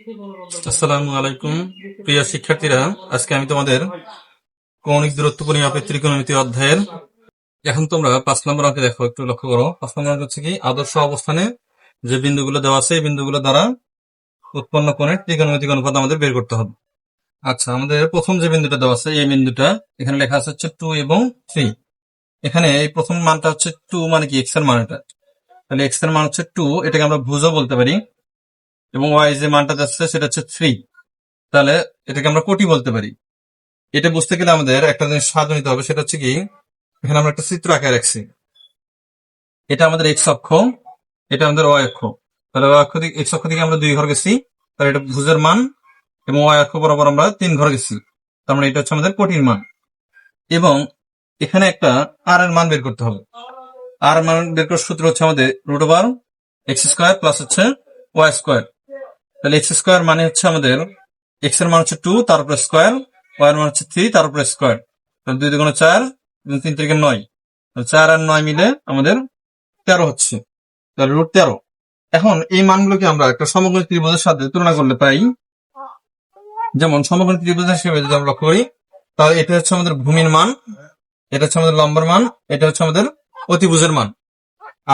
আসসালামু আলাইকুম, প্রিয় শিক্ষার্থীরা, আজকে আমি তোমাদের কৌণিক দূরত্ব পরিমাপের ত্রিকোণমিতি অধ্যায়ের এখন তোমরা পাঁচ নম্বর অঙ্কে দেখো, একটু লক্ষ্য করো। পাঁচ নম্বর অঙ্ক হচ্ছে কি, আদর্শ অবস্থানে যে বিন্দুগুলো দেওয়া আছে, এই বিন্দুগুলো দ্বারা উৎপন্ন কোণের ত্রিকোণমিতিক অনুপাত আমাদের বের করতে হবে। আচ্ছা আমাদের প্রথম যে বিন্দুটা দেওয়া আছে, এই বিন্দুটা, এখানে লেখা আছে হচ্ছে টু এবং থ্রি এখানে এই প্রথম মানটা হচ্ছে টু মানে কি এক্সের মান এটা। তাহলে এক্সের মান হচ্ছে টু এটাকে আমরা ভুজও বলতে পারি। এবং ওয়াই যে মানটা যাচ্ছে সেটা হচ্ছে থ্রি তাহলে এটাকে আমরা কোটি বলতে পারি। এটা বুঝতে গেলে আমাদের একটা জিনিস সাহায্য নিতে হবে, সেটা হচ্ছে কি, এখানে আমরা একটা চিত্র আঁকায় রাখছি। এটা আমাদের এক্স অক্ষ, এটা আমাদের ওয়াই অক্ষ। তাহলে ওয়াই অক্ষ থেকে এক্স অক্ষ থেকে আমরা দুই ঘর গেছি, তাহলে এটা ভুজের মান এবং ওয়াই অক্ষ বরাবর আমরা তিন ঘর গেছি। তার মানে এটা হচ্ছে আমাদের কোটির মান। এবং এখানে একটা আর এর মান বের করতে হবে। আর মান বের করার সূত্র হচ্ছে আমাদের root over x square plus হচ্ছে ওয়াই স্কোয়ার তাহলে এক্স স্কোয়ার মানে হচ্ছে আমাদের এক্সের মান হচ্ছে টু তার উপরে স্কোয়ার ওয়াই এর মান হচ্ছে থ্রি তার উপরে স্কোয়ার। তাহলে দুই দুগুণে চার তিন থেকে নয়। চার আর নয় মিলে আমাদের তেরো হচ্ছে। তাহলে রুট তেরো। এখন এই মানগুলোকে আমরা একটা সমগ্র ত্রিভুজের সাথে তুলনা করলে পাই। যেমন সমগ্র ত্রিভুজ হিসেবে যদি আমরা লক্ষ্য করি, তাহলে এটা হচ্ছে আমাদের ভূমির মান, এটা হচ্ছে আমাদের লম্বার মান, এটা হচ্ছে আমাদের অতিভুজের মান।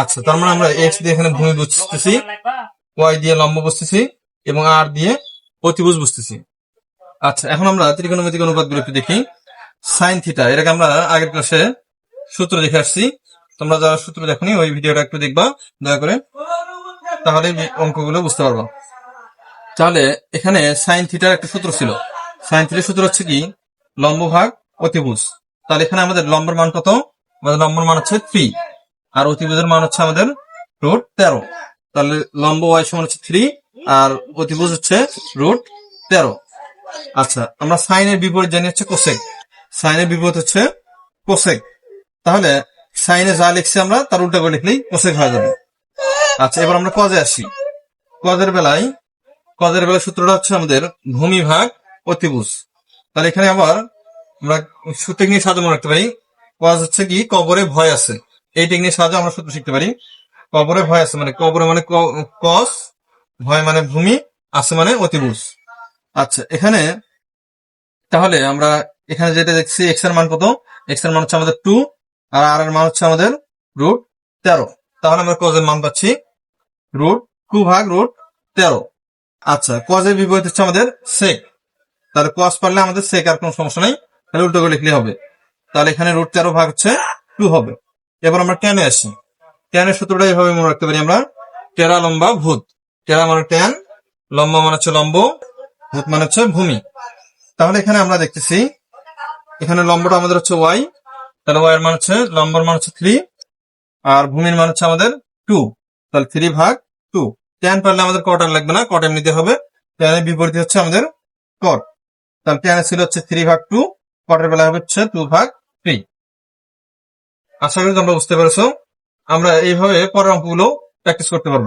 আচ্ছা তার মানে আমরা এক্স দিয়ে এখানে ভূমি বুঝতেছি ওয়াই দিয়ে লম্ব বুঝতেছি এবং আর দিয়ে অতিভুজ বুঝতেছি। আচ্ছা এখন আমরা ত্রিকোণমিতিক অনুপাতগুলো একটু দেখি। সাইন থিটা এটাকে আমরা আগের ক্লাসে সূত্র দেখে আসছি। তোমরা যারা সূত্র দেখনি, ওই ভিডিওটা একটু দেখবা, দয়া করে। তাহলে অঙ্কগুলো বুঝতে পারব। তাহলে এখানে সাইন থিটার একটা সূত্র ছিল। সাইন থিটার সূত্র হচ্ছে কি? লম্ব ভাগ অতিভুজ। তাহলে এখানে আমাদের লম্বর মান কত? আমাদের লম্বর মান হচ্ছে থ্রি আর অতিভুজের মান হচ্ছে আমাদের রুট তেরো। তাহলে লম্ব ওয়াই সমান হচ্ছে থ্রি আর অতিভুজ হচ্ছে রুট তেরো। আচ্ছা আমরা সাইনের বিপরীত জানি হচ্ছে কোসেক সাইনের বিপরীত হচ্ছে কোসেক তাহলে সাইনে যা লিখছি আমরা, তার উল্টা করে লিখলেই কোসেক হয়ে যাবে। আচ্ছা এবার আমরা কজে আসি। কজের বেলায় কজের বেলায় সূত্রটা হচ্ছে আমাদের ভূমি ভাগ অতিভুজ। তাহলে এখানে আবার আমরা টেকনিক সাহায্য মনে রাখতে পারি। কজ হচ্ছে কি, কবরে ভয় আছে। এই টেকনিক সাহায্যে আমরা সূত্র শিখতে পারি। কবরে ভয় আছে মানে কবরে মানে কস ভয় মানে ভূমি, আছে মানে অতিভুজ। আচ্ছা এখানে, তাহলে আমরা এখানে যেটা দেখছি এক্সের মান কত? এক্সের মান হচ্ছে আমাদের টু আর আর এর মান হচ্ছে আমাদের রুট তেরো। তাহলে আমরা কজের মান পাচ্ছি রুট টু ভাগ রুট তেরো। আচ্ছা কজের বিপরীত হচ্ছে আমাদের সেক তাহলে কস পারলে আমাদের সেক আর কোনো সমস্যা নেই। তাহলে উল্টো করে লিখলে হবে। তাহলে এখানে রুট তেরো ভাগ হচ্ছে টু হবে। এবার আমরা টেনে আসি। টেনের সূত্রটা এইভাবে মনে রাখতে পারি আমরা। টেরা লম্বা ভূত। টেরা মানে টেন লম্বা মানে হচ্ছে লম্ব, ভূত মানে হচ্ছে ভূমি। তাহলে এখানে আমরা দেখতেছি, এখানে লম্বটা আমাদের হচ্ছে ওয়াই তাহলে ওয়াই এর মান হচ্ছে, লম্বর মান হচ্ছে থ্রি আর ভূমির মান হচ্ছে আমাদের টু তাহলে থ্রি ভাগ টু টেন পারলে আমাদের কটার লাগবে না কট এমনিতে হবে। টেনের বিপরীত হচ্ছে আমাদের কট তাহলে টেনে ছিল হচ্ছে থ্রি ভাগ টু কটের বেলা হবে হচ্ছে টু ভাগ থ্রি আশা করি তোমরা বুঝতে পেরেছ। আমরা এইভাবে পরের অঙ্কগুলো প্র্যাকটিস করতে পারব।